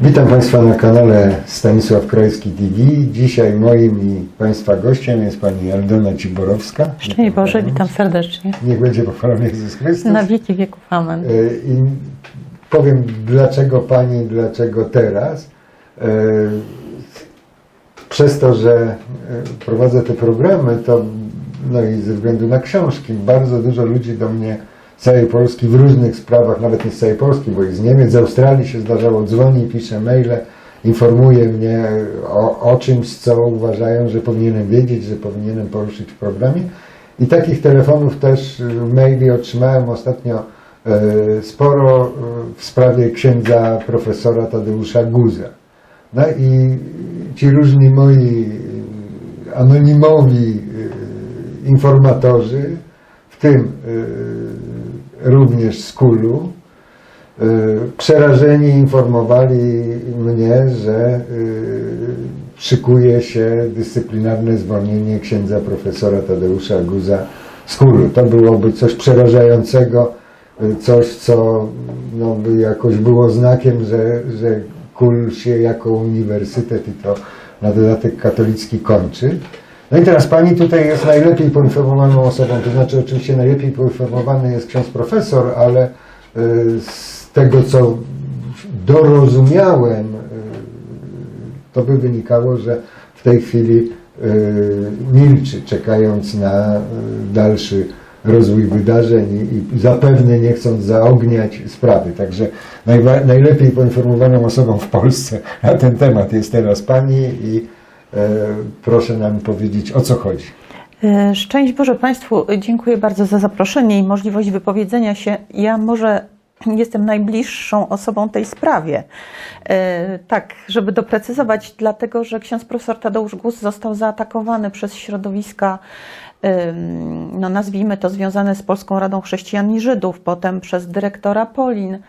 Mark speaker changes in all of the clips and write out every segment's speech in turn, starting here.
Speaker 1: Witam Państwa na kanale Stanisław Krajski TV. Dzisiaj moim i Państwa gościem jest Pani Aldona Ciborowska.
Speaker 2: Szczęść Boże, witam serdecznie.
Speaker 1: Niech będzie pochwalony Jezus Chrystus.
Speaker 2: Na wieki wieków, amen.
Speaker 1: E, I powiem dlaczego Pani, dlaczego teraz. E, Przez to, że e, prowadzę te programy, to no i ze względu na książki, bardzo dużo ludzi do mnie z całej Polski w różnych sprawach, nawet nie z całej Polski, bo i z Niemiec, z Australii się zdarzało, dzwoni, pisze maile, informuje mnie o, o czymś, co uważają, że powinienem wiedzieć, że powinienem poruszyć w programie. I takich telefonów też, y, maili otrzymałem ostatnio e, sporo e, w sprawie księdza profesora Tadeusza Guza. No i ci różni moi y, anonimowi y, informatorzy, w tym y, również z Kulu, y, przerażeni informowali mnie, że y, szykuje się dyscyplinarne zwolnienie księdza profesora Tadeusza Guza z Kulu. To byłoby coś przerażającego, y, coś, co no, by jakoś było znakiem, że, że Kul się jako uniwersytet i to na dodatek katolicki kończy. No i teraz Pani tutaj jest najlepiej poinformowaną osobą, to znaczy oczywiście najlepiej poinformowany jest ksiądz profesor, ale y, z tego co dorozumiałem, y, to by wynikało, że w tej chwili y, milczy, czekając na dalszy rozwój wydarzeń i, zapewne nie chcąc zaogniać sprawy. Także najlepiej poinformowaną osobą w Polsce na ten temat jest teraz Pani i proszę nam powiedzieć o co chodzi.
Speaker 2: E, Szczęść Boże Państwu, dziękuję bardzo za zaproszenie i możliwość wypowiedzenia się. Ja może jestem najbliższą osobą tej sprawie. E, Tak, żeby doprecyzować, dlatego że ksiądz profesor Tadeusz Gus został zaatakowany przez środowiska, no nazwijmy to związane z Polską Radą Chrześcijan i Żydów, potem przez dyrektora Polin e,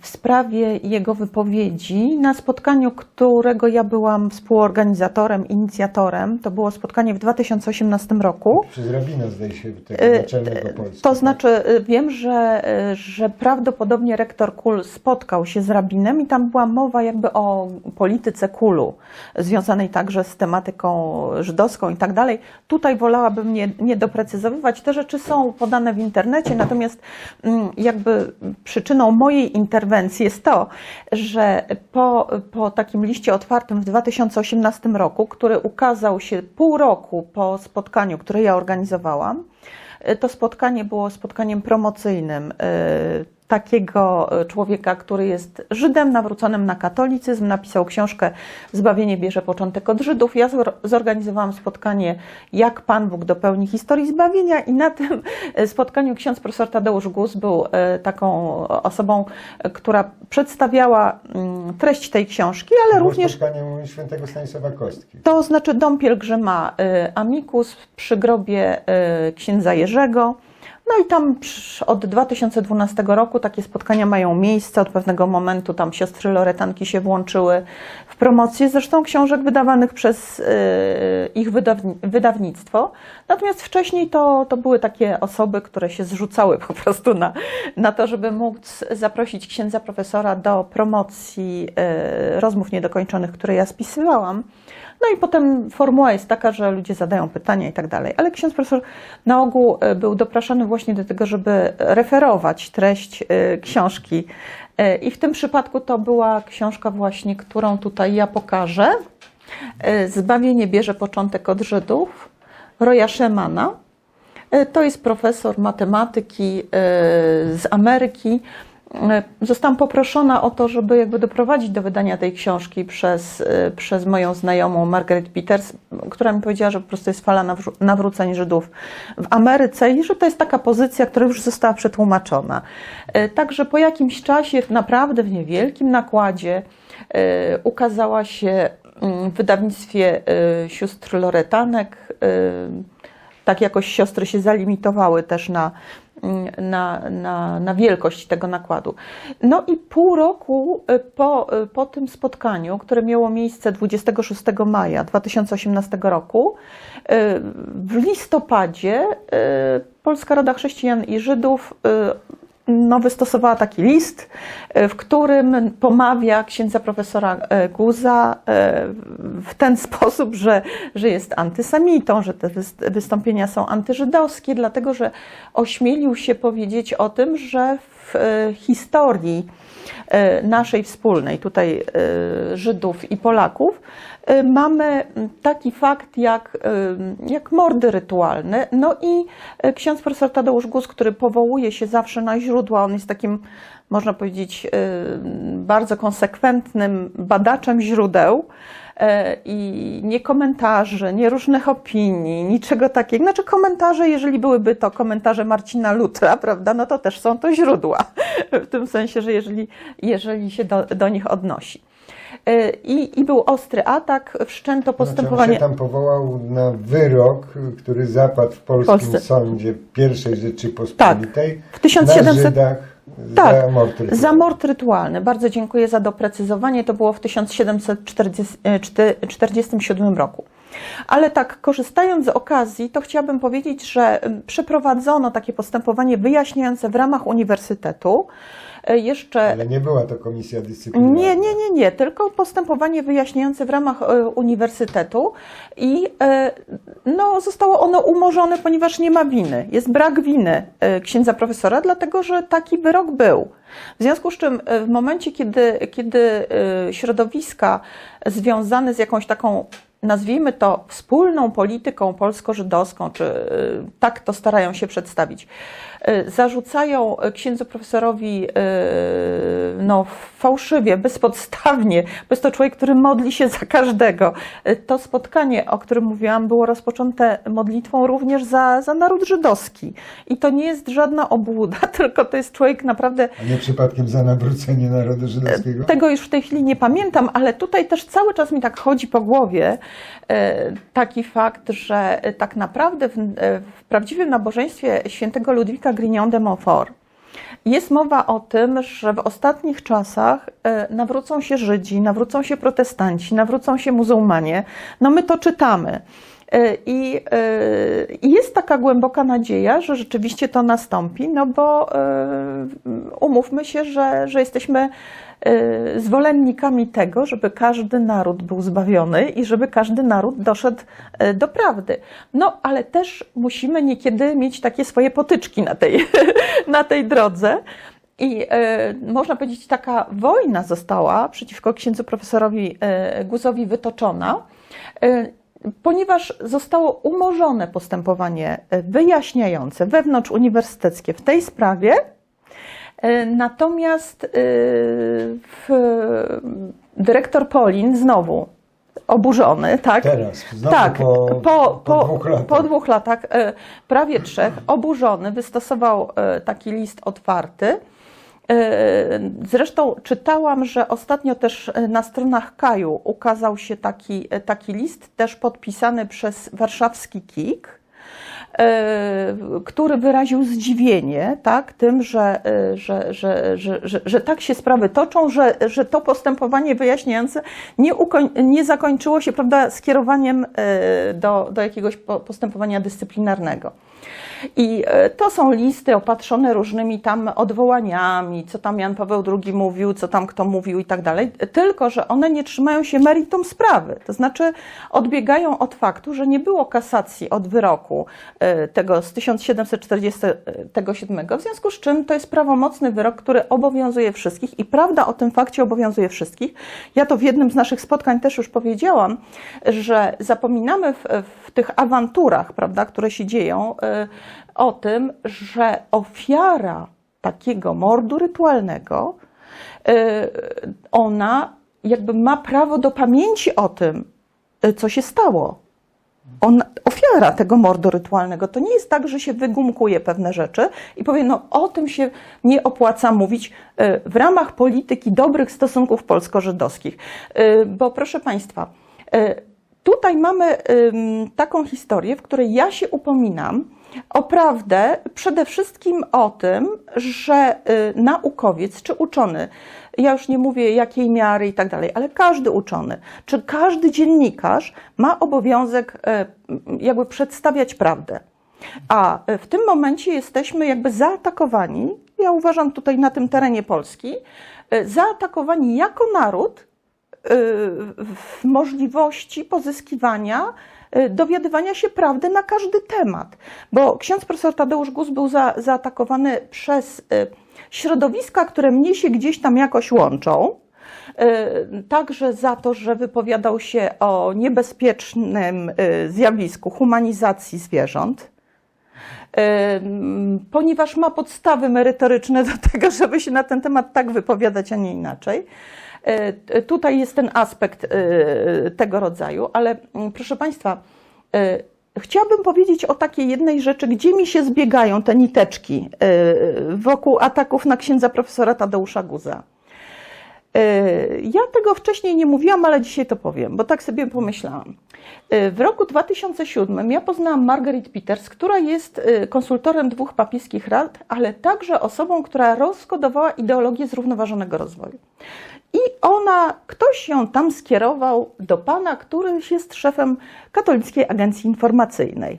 Speaker 2: w sprawie jego wypowiedzi na spotkaniu, którego ja byłam współorganizatorem, inicjatorem. To było spotkanie w 2018 roku.
Speaker 1: Przez rabina zdaje się tego
Speaker 2: Y,
Speaker 1: naczelnego Polski.
Speaker 2: To znaczy, y, wiem, że, y, że prawdopodobnie rektor KUL spotkał się z rabinem i tam była mowa jakby o polityce KUL-u, związanej także z tematyką żydowską i tak dalej. Tutaj wolałabym nie, nie doprecyzowywać. Te rzeczy są podane w internecie, natomiast mm, jakby przyczyną mojej interwencji jest to, że po, po takim liście otwartym w 2018 roku, który ukazał się pół roku po spotkaniu, które ja organizowałam, to spotkanie było spotkaniem promocyjnym y, takiego człowieka, który jest Żydem nawróconym na katolicyzm, napisał książkę Zbawienie bierze początek od Żydów. Ja zor- zorganizowałam spotkanie Jak Pan Bóg dopełni historii zbawienia i na tym y, spotkaniu ksiądz profesor Tadeusz Gus był y, taką osobą, która przedstawiała mm, treść tej książki, ale
Speaker 1: Było
Speaker 2: również
Speaker 1: spotkanie u świętego Stanisława Kostki.
Speaker 2: to znaczy dom pielgrzyma Amicus przy grobie księdza Jerzego. No i tam od 2012 roku takie spotkania mają miejsce. Od pewnego momentu tam siostry Loretanki się włączyły w promocję, zresztą książek wydawanych przez y, ich wydawni- wydawnictwo. Natomiast wcześniej to, to były takie osoby, które się zrzucały po prostu na, na to, żeby móc zaprosić księdza profesora do promocji y, rozmów niedokończonych, które ja spisywałam. No i potem formuła jest taka, że ludzie zadają pytania i tak dalej. Ale ksiądz profesor na ogół e, był dopraszany właśnie do tego, żeby referować treść e, książki. E, I w tym przypadku to była książka właśnie, którą tutaj ja pokażę. Zbawienie bierze początek od Żydów, Roya Shemana. E, To jest profesor matematyki z Ameryki. E, Zostałam poproszona o to, żeby jakby doprowadzić do wydania tej książki przez, e, przez moją znajomą Margaret Peters, która mi powiedziała, że po prostu jest fala nawró- nawróceń Żydów w Ameryce i że to jest taka pozycja, która już została przetłumaczona. E, Także po jakimś czasie, naprawdę w niewielkim nakładzie, ukazała się mm, w wydawnictwie sióstr Loretanek. tak jakoś siostry się zalimitowały też na, na, na, na wielkość tego nakładu. No i pół roku y, po, y, po tym spotkaniu, które miało miejsce 26 maja 2018 roku, y, w listopadzie Polska Rada Chrześcijan i Żydów no, wystosowała taki list, e, w którym pomawia księdza profesora e, Guza e, w ten sposób, że, że jest antysemitą, że te wys- wystąpienia są antyżydowskie, dlatego że ośmielił się powiedzieć o tym, że w historii naszej wspólnej, tutaj Żydów i Polaków, mamy taki fakt jak, e, jak mordy rytualne. No i e, ksiądz profesor Tadeusz Guz, który powołuje się zawsze na źródła, on jest takim, można powiedzieć, bardzo konsekwentnym badaczem źródeł, i nie komentarzy, nie różnych opinii, niczego takiego. Znaczy komentarze, jeżeli byłyby to komentarze Marcina Lutra, prawda, no to też są to źródła. W tym sensie, że jeżeli, jeżeli się do, do nich odnosi. E, I, I był ostry atak, wszczęto postępowanie.
Speaker 1: Znaczy on się tam powołał na wyrok, który zapadł w polskim
Speaker 2: Polsce.
Speaker 1: sądzie pierwszej Rzeczypospolitej
Speaker 2: W 1700
Speaker 1: na Żydach
Speaker 2: Tak,
Speaker 1: za mord rytualny.
Speaker 2: Za mord rytualny. Bardzo dziękuję za doprecyzowanie. To było w 1747 roku. Ale tak, korzystając z okazji, to chciałabym powiedzieć, że mm, przeprowadzono takie postępowanie wyjaśniające w ramach uniwersytetu. E, Jeszcze
Speaker 1: Ale nie była to komisja dyscyplinarna.
Speaker 2: nie, nie, nie, nie, tylko postępowanie wyjaśniające w ramach e, uniwersytetu i e, no, zostało ono umorzone, ponieważ nie ma winy. Jest brak winy księdza profesora, dlatego że taki wyrok był. W związku z czym w momencie, kiedy, kiedy środowiska związane z jakąś taką nazwijmy to wspólną polityką polsko-żydowską, czy tak to starają się przedstawić, zarzucają księdzu profesorowi e, no, fałszywie, bezpodstawnie, bo jest to człowiek, który modli się za każdego. E, To spotkanie, o którym mówiłam, było rozpoczęte modlitwą również za, za naród żydowski. I to nie jest żadna obłuda, tylko to jest człowiek naprawdę
Speaker 1: A nie przypadkiem za nawrócenie narodu żydowskiego?
Speaker 2: tego już w tej chwili nie pamiętam, ale tutaj też cały czas mi tak chodzi po głowie e, taki fakt, że e, tak naprawdę w, e, w prawdziwym nabożeństwie świętego Ludwika Grignon de Montfort jest mowa o tym, że w ostatnich czasach e, nawrócą się Żydzi, nawrócą się protestanci, nawrócą się muzułmanie. No my to czytamy. E, I, e, I jest taka głęboka nadzieja, że rzeczywiście to nastąpi, no bo e, umówmy się, że, że jesteśmy zwolennikami tego, żeby każdy naród był zbawiony i żeby każdy naród doszedł do prawdy. No, ale też musimy niekiedy mieć takie swoje potyczki na tej, na tej drodze. I można powiedzieć, taka wojna została przeciwko księdzu profesorowi Guzowi wytoczona, ponieważ zostało umorzone postępowanie e, wyjaśniające wewnątrzuniwersyteckie w tej sprawie. E, Natomiast e, w, dyrektor Polin znowu oburzony, tak?
Speaker 1: Teraz,
Speaker 2: tak,
Speaker 1: po,
Speaker 2: po,
Speaker 1: po dwóch latach.
Speaker 2: po dwóch latach, prawie trzech, oburzony, wystosował taki list otwarty. E, Zresztą czytałam, że ostatnio też e, na stronach Kaju ukazał się taki, e, taki list, też podpisany przez warszawski KIK, który wyraził zdziwienie tak, tym, że, że, że, że, że, tak się sprawy toczą, że, że to postępowanie wyjaśniające nie, nie zakończyło się prawda, skierowaniem do, do jakiegoś po- postępowania dyscyplinarnego. I e, to są listy opatrzone różnymi tam odwołaniami, co tam Jan Paweł II mówił, co tam kto mówił i tak dalej, tylko że one nie trzymają się meritum sprawy. To znaczy odbiegają od faktu, że nie było kasacji od wyroku e, tego z 1747, w związku z czym to jest prawomocny wyrok, który obowiązuje wszystkich i prawda o tym fakcie obowiązuje wszystkich. Ja to w jednym z naszych spotkań też już powiedziałam, że zapominamy w, w tych awanturach, prawda, które się dzieją, e, o tym, że ofiara takiego mordu rytualnego, e, ona jakby ma prawo do pamięci o tym, e, co się stało. On, ofiara tego mordu rytualnego to nie jest tak, że się wygumkuje pewne rzeczy i powie, no o tym się nie opłaca mówić e, w ramach polityki dobrych stosunków polsko-żydowskich. Bo proszę Państwa, tutaj mamy taką historię, w której ja się upominam o prawdę przede wszystkim o tym, że y, naukowiec czy uczony, ja już nie mówię jakiej miary i tak dalej, ale każdy uczony, czy każdy dziennikarz ma obowiązek e, jakby przedstawiać prawdę. A w tym momencie jesteśmy jakby zaatakowani ja uważam tutaj na tym terenie Polski, y, zaatakowani jako naród y, w możliwości pozyskiwania, y, dowiadywania się prawdy na każdy temat. Bo ksiądz profesor Tadeusz Gus był za, zaatakowany przez y, środowiska, które mnie się gdzieś tam jakoś łączą. Y, Także za to, że wypowiadał się o niebezpiecznym y, zjawisku humanizacji zwierząt. Ponieważ ma podstawy merytoryczne do tego, żeby się na ten temat tak wypowiadać, a nie inaczej. T- Tutaj jest ten aspekt y, tego rodzaju, ale mm, proszę Państwa, y, chciałabym powiedzieć o takiej jednej rzeczy, gdzie mi się zbiegają te niteczki wokół ataków na księdza profesora Tadeusza Guza. Ja tego wcześniej nie mówiłam, ale dzisiaj to powiem, bo tak sobie pomyślałam. W roku 2007 ja poznałam Margaret Peters, która jest konsultorem dwóch papieskich rad, ale także osobą, która rozkodowała ideologię zrównoważonego rozwoju. Ona, ktoś ją tam skierował do pana, który jest szefem Katolickiej Agencji Informacyjnej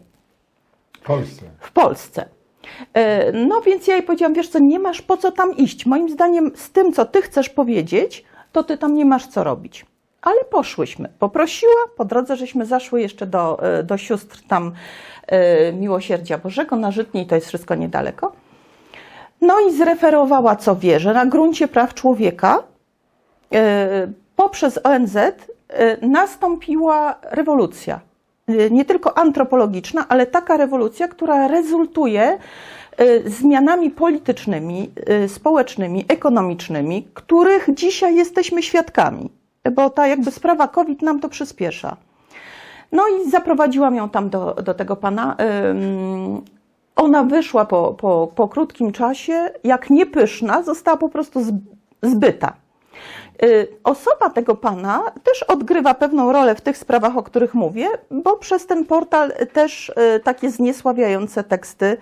Speaker 1: W Polsce.
Speaker 2: w Polsce. E, No więc ja jej powiedziałam, wiesz co, nie masz po co tam iść. Moim zdaniem z tym, co ty chcesz powiedzieć, to ty tam nie masz co robić. Ale poszłyśmy. Poprosiła, po drodze żeśmy zaszły jeszcze do, e, do sióstr tam e, Miłosierdzia Bożego na Żytniej, to jest wszystko niedaleko. No i zreferowała, co wie, że na gruncie praw człowieka poprzez ONZ e, nastąpiła rewolucja. E, Nie tylko antropologiczna, ale taka rewolucja, która rezultuje e, zmianami politycznymi, e, społecznymi, ekonomicznymi, których dzisiaj jesteśmy świadkami, bo ta jakby sprawa COVID nam to przyspiesza. No i zaprowadziłam ją tam do, do tego pana. Ym, Ona wyszła po, po, po krótkim czasie, jak niepyszna, została po prostu zb- zbyta. Y, Osoba tego pana też odgrywa pewną rolę w tych sprawach, o których mówię, bo przez ten portal też y, takie zniesławiające teksty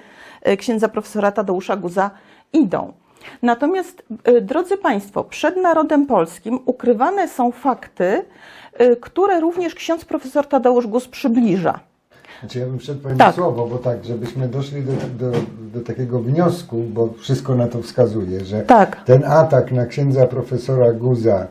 Speaker 2: y, księdza profesora Tadeusza Guza idą. Natomiast, drodzy Państwo, przed narodem polskim ukrywane są fakty, które również ksiądz profesor Tadeusz Guz przybliża.
Speaker 1: Znaczy ja bym wszedł powiem
Speaker 2: Tak.
Speaker 1: słowo, bo tak, żebyśmy doszli do, do, do takiego wniosku, bo wszystko na to wskazuje, że
Speaker 2: Tak.
Speaker 1: ten atak na księdza profesora Guza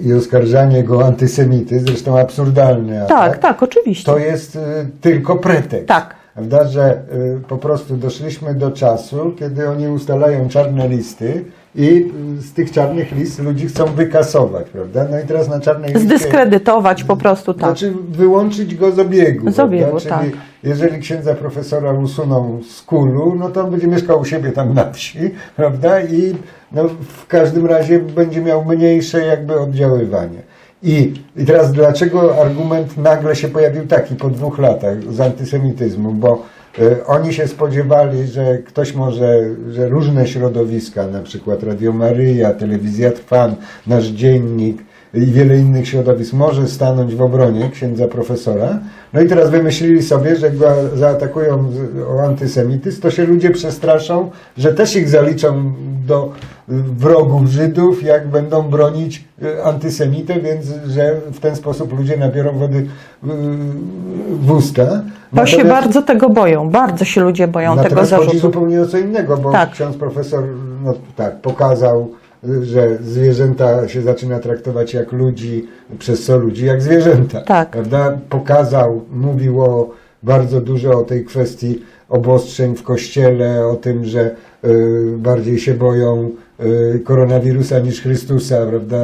Speaker 1: i oskarżanie go o antysemityzm, zresztą absurdalny atak,
Speaker 2: Tak, tak, oczywiście.
Speaker 1: to jest y, tylko pretekst.
Speaker 2: Tak.
Speaker 1: Prawda, że y, po prostu doszliśmy do czasu, kiedy oni ustalają czarne listy i z tych czarnych list ludzi chcą wykasować, prawda? No i teraz na czarnej liście...
Speaker 2: Zdyskredytować po prostu, tak.
Speaker 1: Znaczy wyłączyć go z obiegu.
Speaker 2: Z obiegu,
Speaker 1: prawda? Czyli
Speaker 2: tak.
Speaker 1: jeżeli księdza profesora usuną z kulu, no to on będzie mieszkał u siebie tam na wsi, prawda? I no, w każdym razie będzie miał mniejsze jakby oddziaływanie. I, I teraz dlaczego argument nagle się pojawił taki po dwóch latach z antysemityzmu? Bo oni się spodziewali, że ktoś może, że różne środowiska, na przykład Radio Maryja, Telewizja Trwan, Nasz Dziennik, i wiele innych środowisk może stanąć w obronie księdza profesora. No i teraz wymyślili sobie, że go zaatakują o antysemityzm, to się ludzie przestraszą, że też ich zaliczą do wrogów Żydów, jak będą bronić y, antysemitę, więc że w ten sposób ludzie nabiorą wody w usta.
Speaker 2: Bo się
Speaker 1: Natomiast-
Speaker 2: bardzo tego boją, bardzo się ludzie boją tego
Speaker 1: Natomiast chodzi
Speaker 2: zarzutu.
Speaker 1: zupełnie o co innego, bo
Speaker 2: Tak.
Speaker 1: ksiądz profesor no, tak, pokazał, że zwierzęta się zaczyna traktować jak ludzi, przez co ludzi jak zwierzęta.
Speaker 2: Tak.
Speaker 1: Prawda? Pokazał, mówił o, bardzo dużo o tej kwestii obostrzeń w kościele, o tym, że y, bardziej się boją y, koronawirusa niż Chrystusa, prawda?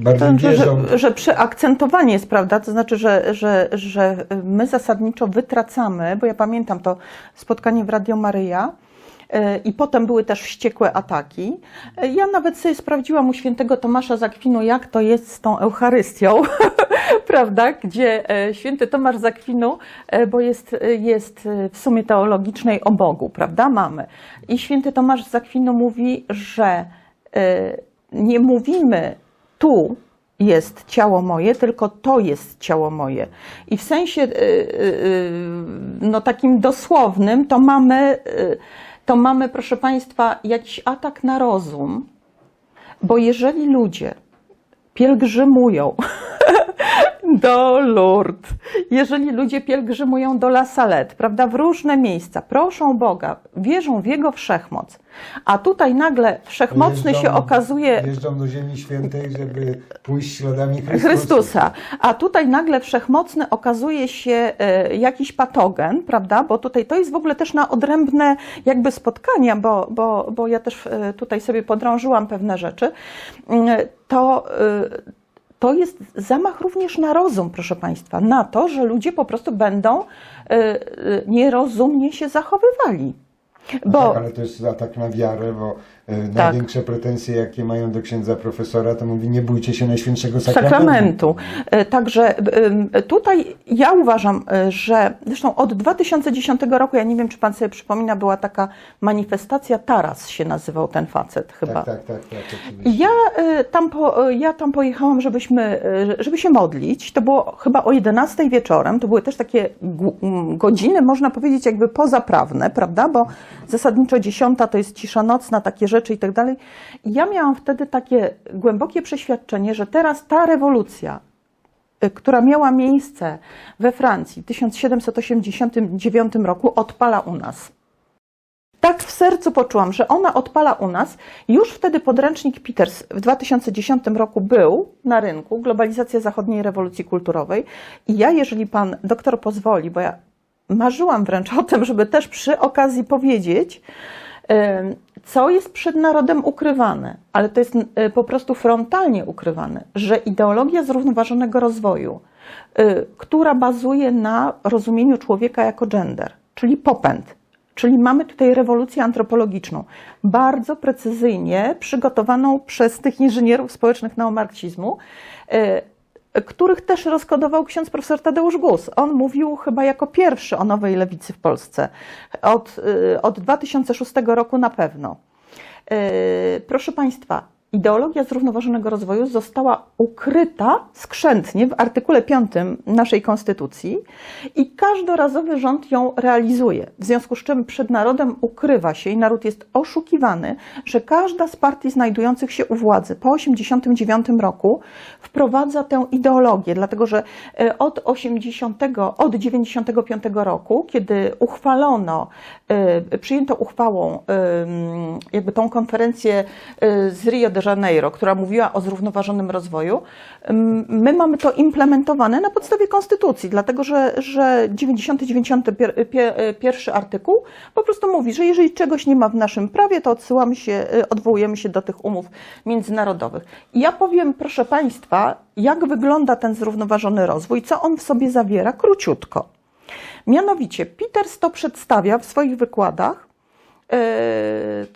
Speaker 1: Bardziej
Speaker 2: To, że,
Speaker 1: wierzą.
Speaker 2: że, że przeakcentowanie jest, prawda? To znaczy, że, że, że my zasadniczo wytracamy, bo ja pamiętam to spotkanie w Radio Maryja. E, I potem były też wściekłe ataki. E, Ja nawet sobie sprawdziłam u świętego Tomasza z Akwinu, jak to jest z tą Eucharystią, prawda? Gdzie e, święty Tomasz z Akwinu, e, bo jest, jest w sumie teologicznej o Bogu, prawda? Mamy. I święty Tomasz z Akwinu mówi, że nie mówimy tu jest ciało moje, tylko to jest ciało moje. I w sensie no, takim dosłownym to mamy, to mamy, proszę Państwa, jakiś atak na rozum, bo jeżeli ludzie pielgrzymują do Lourdes, jeżeli ludzie pielgrzymują do La Salette, prawda, w różne miejsca, proszą Boga, wierzą w Jego wszechmoc, a tutaj nagle wszechmocny się okazuje
Speaker 1: Jeżdżą do Ziemi Świętej, żeby pójść śladami Chrystusa.
Speaker 2: Chrystusa, a tutaj nagle wszechmocny okazuje się e, jakiś patogen, prawda, bo tutaj to jest w ogóle też na odrębne jakby spotkania, bo, bo, bo ja też e, tutaj sobie podrążyłam pewne rzeczy, Mm, to e, to jest zamach również na rozum, proszę Państwa, na to, że ludzie po prostu będą e, e, nierozumnie się zachowywali. Bo
Speaker 1: tak, ale to jest atak na wiarę, bo e, największe pretensje, jakie mają do księdza profesora, to mówi, nie bójcie się Najświętszego Sakramentu.
Speaker 2: sakramentu. E, Także ym, tutaj ja uważam, e, że zresztą od 2010 roku, ja nie wiem, czy pan sobie przypomina, była taka manifestacja, Taras się nazywał ten facet chyba.
Speaker 1: Tak, tak, tak, tak, oczywiście.
Speaker 2: Ja e, tam, po, e, ja tam pojechałam, żebyśmy, e, żeby się modlić. To było chyba o 11 wieczorem. To były też takie godziny, można powiedzieć, jakby pozaprawne, prawda? Bo zasadniczo 10 to jest cisza nocna, takie rzeczy i tak dalej. I ja miałam wtedy takie głębokie przeświadczenie, że teraz ta rewolucja, y, która miała miejsce we Francji w 1789 roku, odpala u nas. Tak w sercu poczułam, że ona odpala u nas. Już wtedy podręcznik Peters w 2010 roku był na rynku, globalizacja zachodniej rewolucji kulturowej. I ja, jeżeli pan doktor pozwoli, bo ja marzyłam wręcz o tym, żeby też przy okazji powiedzieć, em, co jest przed narodem ukrywane, ale to jest e, po prostu frontalnie ukrywane, że ideologia zrównoważonego rozwoju, e, która bazuje na rozumieniu człowieka jako gender, czyli popęd, czyli mamy tutaj rewolucję antropologiczną, bardzo precyzyjnie przygotowaną przez tych inżynierów społecznych neomarksizmu, e, których też rozkodował ksiądz profesor Tadeusz Gus. On mówił chyba jako pierwszy o nowej lewicy w Polsce. Od, y, od 2006 roku na pewno. Y, Proszę Państwa, ideologia zrównoważonego rozwoju została ukryta skrzętnie w artykule 5 naszej Konstytucji i każdorazowy rząd ją realizuje. W związku z czym przed narodem ukrywa się i naród jest oszukiwany, że każda z partii znajdujących się u władzy po 1989 roku wprowadza tę ideologię, dlatego że e, od 80, od 95 roku, kiedy uchwalono, e, przyjęto uchwałą jakby tą konferencję e, z Rio de Janeiro, która mówiła o zrównoważonym rozwoju, my mamy to implementowane na podstawie konstytucji, dlatego że, że 99 artykuł po prostu mówi, że jeżeli czegoś nie ma w naszym prawie, to odsyłamy się, e, odwołujemy się do tych umów międzynarodowych. I ja powiem, proszę Państwa, jak wygląda ten zrównoważony rozwój, co on w sobie zawiera, króciutko. Mianowicie, Peters to przedstawia w swoich wykładach w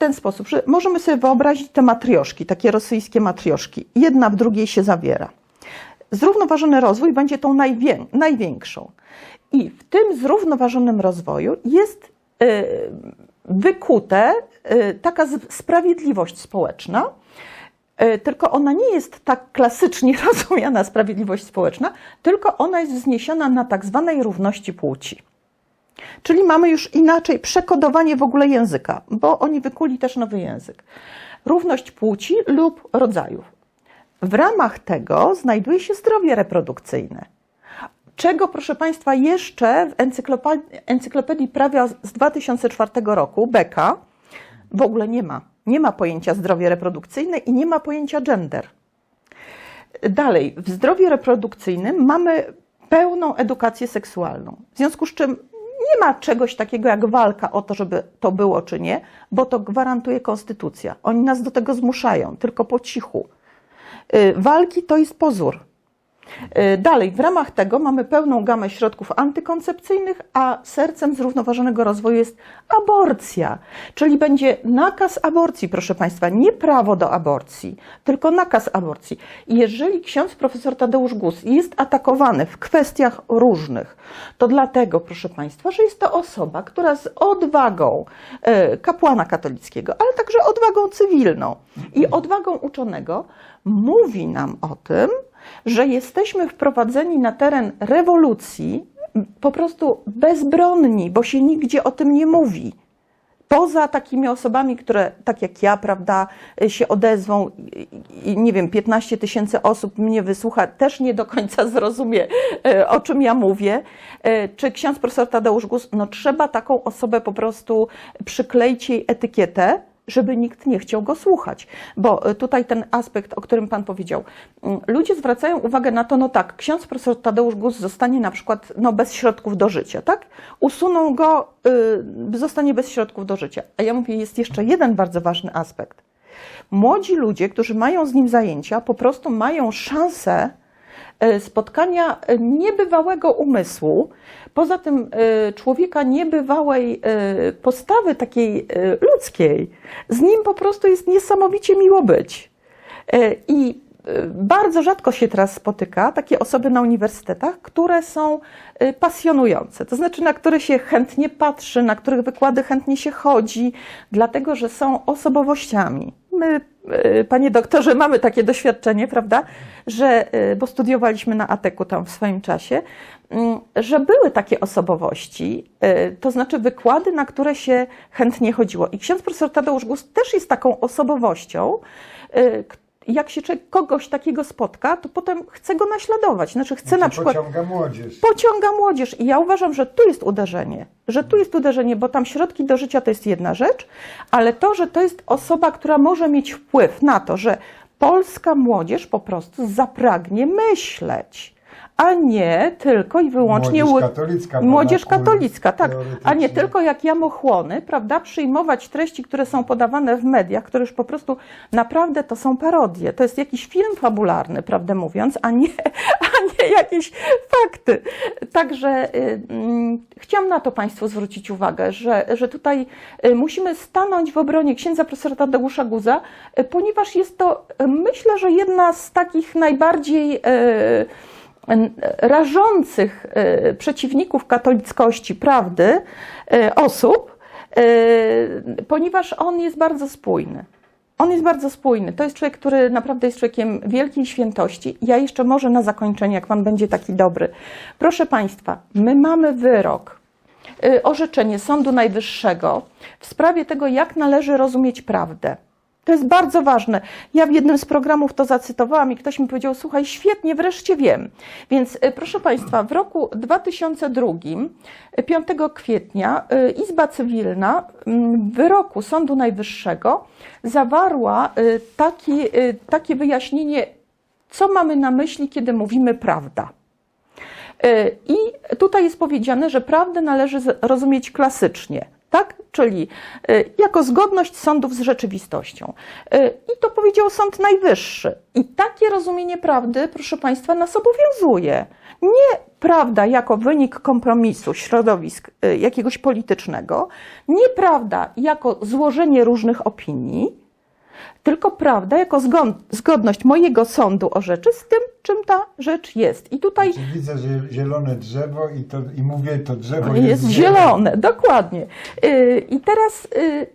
Speaker 2: ten sposób, że możemy sobie wyobrazić te matrioszki, takie rosyjskie matrioszki. Jedna w drugiej się zawiera. Zrównoważony rozwój będzie tą najwię- największą. I w tym zrównoważonym rozwoju jest e, wykute e, taka sprawiedliwość społeczna, E, tylko ona nie jest tak klasycznie rozumiana sprawiedliwość społeczna, tylko ona jest wzniesiona na tak zwanej równości płci. Czyli mamy już inaczej przekodowanie w ogóle języka, bo oni wykuli też nowy język. Równość płci lub rodzajów. W ramach tego znajduje się zdrowie reprodukcyjne. Czego, proszę Państwa, jeszcze w encyklopedii, encyklopedii prawa z 2004 roku, Beka, w ogóle nie ma. Nie ma pojęcia zdrowie reprodukcyjne i nie ma pojęcia gender. Dalej, w zdrowiu reprodukcyjnym mamy pełną edukację seksualną. W związku z czym nie ma czegoś takiego jak walka o to, żeby to było czy nie, bo to gwarantuje konstytucja. Oni nas do tego zmuszają, tylko po cichu. Y, Walki to jest pozór. Y, Dalej, w ramach tego mamy pełną gamę środków antykoncepcyjnych, a sercem zrównoważonego rozwoju jest aborcja, czyli będzie nakaz aborcji, proszę Państwa, nie prawo do aborcji, tylko nakaz aborcji. Jeżeli ksiądz profesor Tadeusz Gus jest atakowany w kwestiach różnych, to dlatego, proszę Państwa, że jest to osoba, która z odwagą e, kapłana katolickiego, ale także odwagą cywilną i odwagą uczonego mówi nam o tym, że jesteśmy wprowadzeni na teren rewolucji po prostu bezbronni, bo się nigdzie o tym nie mówi. Poza takimi osobami, które tak jak ja, prawda, się odezwą i, nie wiem, 15 tysięcy osób mnie wysłucha, też nie do końca zrozumie, e, o czym ja mówię. E, Czy ksiądz profesor Tadeusz Gus, no trzeba taką osobę po prostu przykleić jej etykietę, żeby nikt nie chciał go słuchać. Bo e, tutaj ten aspekt, o którym Pan powiedział, mm, ludzie zwracają uwagę na to, no tak, ksiądz profesor Tadeusz Gus zostanie na przykład no, bez środków do życia, tak? Usuną go, y, zostanie bez środków do życia. A ja mówię, jest jeszcze jeden bardzo ważny aspekt. Młodzi ludzie, którzy mają z nim zajęcia, po prostu mają szansę spotkania e, niebywałego umysłu, poza tym e, człowieka niebywałej e, postawy takiej ludzkiej. Z nim po prostu jest niesamowicie miło być. I bardzo rzadko się teraz spotyka takie osoby na uniwersytetach, które są pasjonujące, to znaczy na które się chętnie patrzy, na których wykłady chętnie się chodzi, dlatego że są osobowościami. My, e, panie doktorze, mamy takie doświadczenie, prawda, że, e, bo studiowaliśmy na ATEK-u tam w swoim czasie, mm, że były takie osobowości, e, to znaczy wykłady, na które się chętnie chodziło. I ksiądz profesor Tadeusz Gus też jest taką osobowością, jak się kogoś takiego spotka, to potem chce go naśladować. Znaczy chce na przykład
Speaker 1: Pociąga młodzież.
Speaker 2: pociąga młodzież. I ja uważam, że tu jest uderzenie. Że tu jest uderzenie, bo tam środki do życia to jest jedna rzecz, ale to, że to jest osoba, która może mieć wpływ na to, że polska młodzież po prostu zapragnie myśleć, a nie tylko i wyłącznie
Speaker 1: Młodzież katolicka,
Speaker 2: Młodzież katolicka, tak. A nie tylko jak jamochłony, prawda, przyjmować treści, które są podawane w mediach, które już po prostu naprawdę to są parodie. To jest jakiś film fabularny, prawdę mówiąc, a nie, a nie jakieś fakty. Także y, mm, chciałam na to Państwu zwrócić uwagę, że, że tutaj y, musimy stanąć w obronie księdza profesora Tadeusza Guza, y, ponieważ jest to, y, myślę, że jedna z takich najbardziej y, rażących e, przeciwników katolickości, prawdy, e, osób, e, ponieważ on jest bardzo spójny. On jest bardzo spójny. To jest człowiek, który naprawdę jest człowiekiem wielkiej świętości. Ja jeszcze może na zakończenie, jak Pan będzie taki dobry. Proszę Państwa, my mamy wyrok, orzeczenie Sądu Najwyższego w sprawie tego, jak należy rozumieć prawdę. To jest bardzo ważne. Ja w jednym z programów to zacytowałam i ktoś mi powiedział: Słuchaj, świetnie, wreszcie wiem. Więc y, proszę Państwa, w roku 2002, y, 5 kwietnia, y, Izba Cywilna mm, w wyroku Sądu Najwyższego zawarła y, takie, wyjaśnienie, co mamy na myśli, kiedy mówimy prawda. I tutaj jest powiedziane, że prawdę należy rozumieć klasycznie, tak? Czyli y, jako zgodność sądów z rzeczywistością. Y, I to powiedział Sąd Najwyższy. I takie rozumienie prawdy, proszę Państwa, nas obowiązuje. Nie prawda jako wynik kompromisu środowisk y, jakiegoś politycznego, nie prawda jako złożenie różnych opinii, tylko prawda jako zgodność mojego sądu o rzeczy z tym, czym ta rzecz jest. I tutaj
Speaker 1: Znaczy, widzę że zielone drzewo i, to, i mówię, to drzewo
Speaker 2: jest,
Speaker 1: jest,
Speaker 2: zielone, dokładnie. Yy, I teraz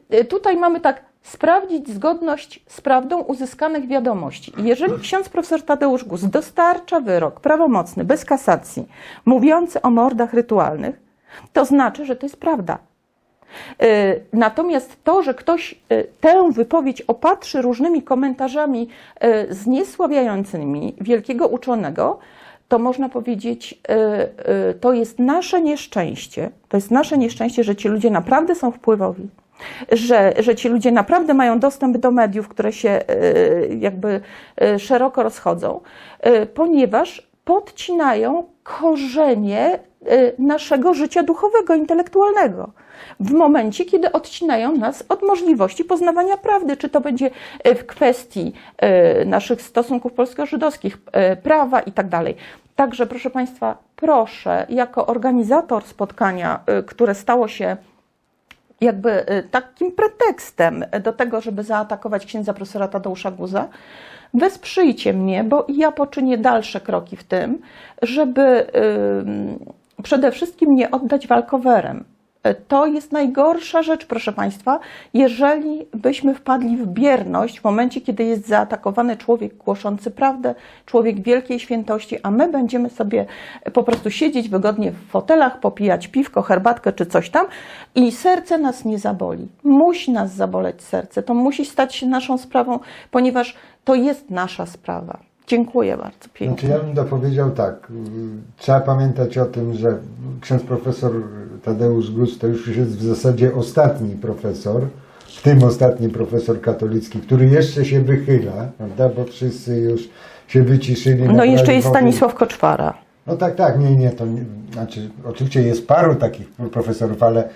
Speaker 2: yy, tutaj mamy tak, sprawdzić zgodność z prawdą uzyskanych wiadomości. Jeżeli ksiądz profesor Tadeusz Gus dostarcza wyrok prawomocny, bez kasacji, mówiący o mordach rytualnych, to znaczy, że to jest prawda. Yy, Natomiast to, że ktoś yy, tę wypowiedź opatrzy różnymi komentarzami yy, zniesławiającymi wielkiego uczonego, to można powiedzieć, to jest nasze nieszczęście. To jest nasze nieszczęście, że ci ludzie naprawdę są wpływowi. Że, że ci ludzie naprawdę mają dostęp do mediów, które się jakby szeroko rozchodzą, ponieważ podcinają korzenie y, naszego życia duchowego, intelektualnego. W momencie, kiedy odcinają nas od możliwości poznawania prawdy, czy to będzie y, w kwestii y, naszych stosunków polsko-żydowskich, y, prawa i tak. Także, proszę Państwa, proszę, jako organizator spotkania, które stało się jakby takim pretekstem do tego, żeby zaatakować księdza profesora Tadeusza Guza, wesprzyjcie mnie, bo ja poczynię dalsze kroki w tym, żeby przede wszystkim nie oddać walkowerem To jest najgorsza rzecz, proszę Państwa, jeżeli byśmy wpadli w bierność w momencie, kiedy jest zaatakowany człowiek głoszący prawdę, człowiek wielkiej świętości, a my będziemy sobie po prostu siedzieć wygodnie w fotelach, popijać piwko, herbatkę czy coś tam i serce nas nie zaboli. Musi nas zaboleć serce. To musi stać się naszą sprawą, ponieważ to jest nasza sprawa. Dziękuję bardzo
Speaker 1: Znaczy
Speaker 2: pięknie.
Speaker 1: ja bym dopowiedział tak, trzeba pamiętać o tym, że ksiądz profesor Tadeusz Gus to już jest w zasadzie ostatni profesor, w tym ostatni profesor katolicki, który jeszcze się wychyla, prawda, bo wszyscy już się wyciszyli.
Speaker 2: No i jeszcze jest Stanisław Koczwara.
Speaker 1: No tak, tak, nie, nie, to nie, znaczy oczywiście jest paru takich profesorów, ale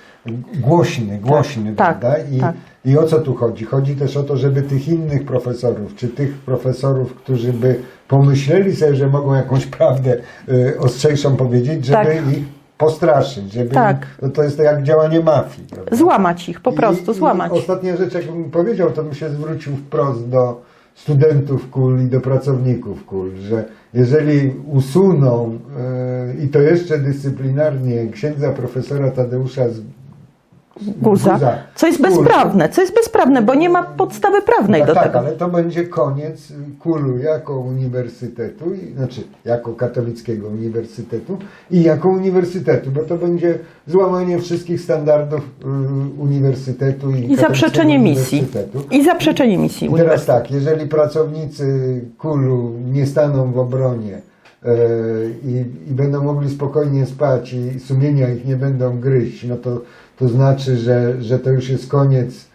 Speaker 1: głośny, głośny,
Speaker 2: tak,
Speaker 1: prawda? I,
Speaker 2: tak.
Speaker 1: I o co tu chodzi? Chodzi też o to, żeby tych innych profesorów, czy tych profesorów, którzy by pomyśleli sobie, że mogą jakąś prawdę y, ostrzejszą powiedzieć, żeby
Speaker 2: Tak.
Speaker 1: ich postraszyć, żeby
Speaker 2: Tak.
Speaker 1: no to jest tak jak działanie mafii, prawda?
Speaker 2: Złamać ich, po prostu
Speaker 1: I,
Speaker 2: złamać.
Speaker 1: I ostatnia rzecz, jakbym powiedział, to bym się zwrócił wprost do studentów KUL i do pracowników KUL, że jeżeli usuną yy, i to jeszcze dyscyplinarnie księdza profesora Tadeusza
Speaker 2: Guza,
Speaker 1: Guza.
Speaker 2: co jest
Speaker 1: Kul.
Speaker 2: bezprawne, co jest bezprawne, bo nie ma podstawy prawnej
Speaker 1: tak,
Speaker 2: do
Speaker 1: tak,
Speaker 2: tego.
Speaker 1: ale to będzie koniec KUL-u jako uniwersytetu, znaczy jako katolickiego uniwersytetu i jako uniwersytetu, bo to będzie złamanie wszystkich standardów y, uniwersytetu i,
Speaker 2: I zaprzeczenie misji. I zaprzeczenie misji
Speaker 1: I teraz tak, jeżeli pracownicy KUL-u nie staną w obronie e, i, i będą mogli spokojnie spać i sumienia ich nie będą gryźć, no to, to znaczy, że, że to już jest koniec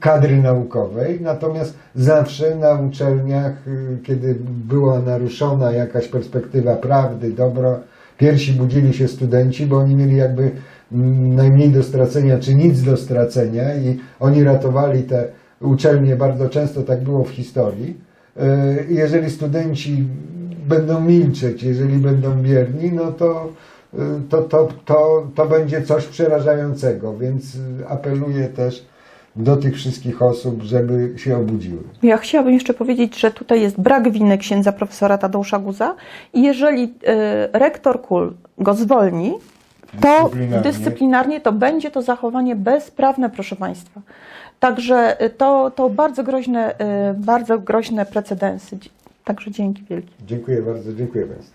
Speaker 1: kadry naukowej. Natomiast zawsze na uczelniach, y, kiedy była naruszona jakaś perspektywa prawdy, dobro, pierwsi budzili się studenci, bo oni mieli jakby mm, najmniej do stracenia, czy nic do stracenia i oni ratowali te uczelnie, bardzo często tak było w historii. Y, Jeżeli studenci będą milczeć, jeżeli będą bierni, no to, to, to, to, to będzie coś przerażającego, więc y, apeluję też do tych wszystkich osób, żeby się obudziły.
Speaker 2: Ja chciałabym jeszcze powiedzieć, że tutaj jest brak winy księdza profesora Tadeusza Guza i jeżeli y, rektor KUL go zwolni, to
Speaker 1: Dyscyplinarnie.
Speaker 2: dyscyplinarnie to będzie to zachowanie bezprawne, proszę Państwa. Także y, to, to bardzo groźne, y, bardzo groźne precedensy. Także dzięki wielkie.
Speaker 1: Dziękuję bardzo, dziękuję Państwu.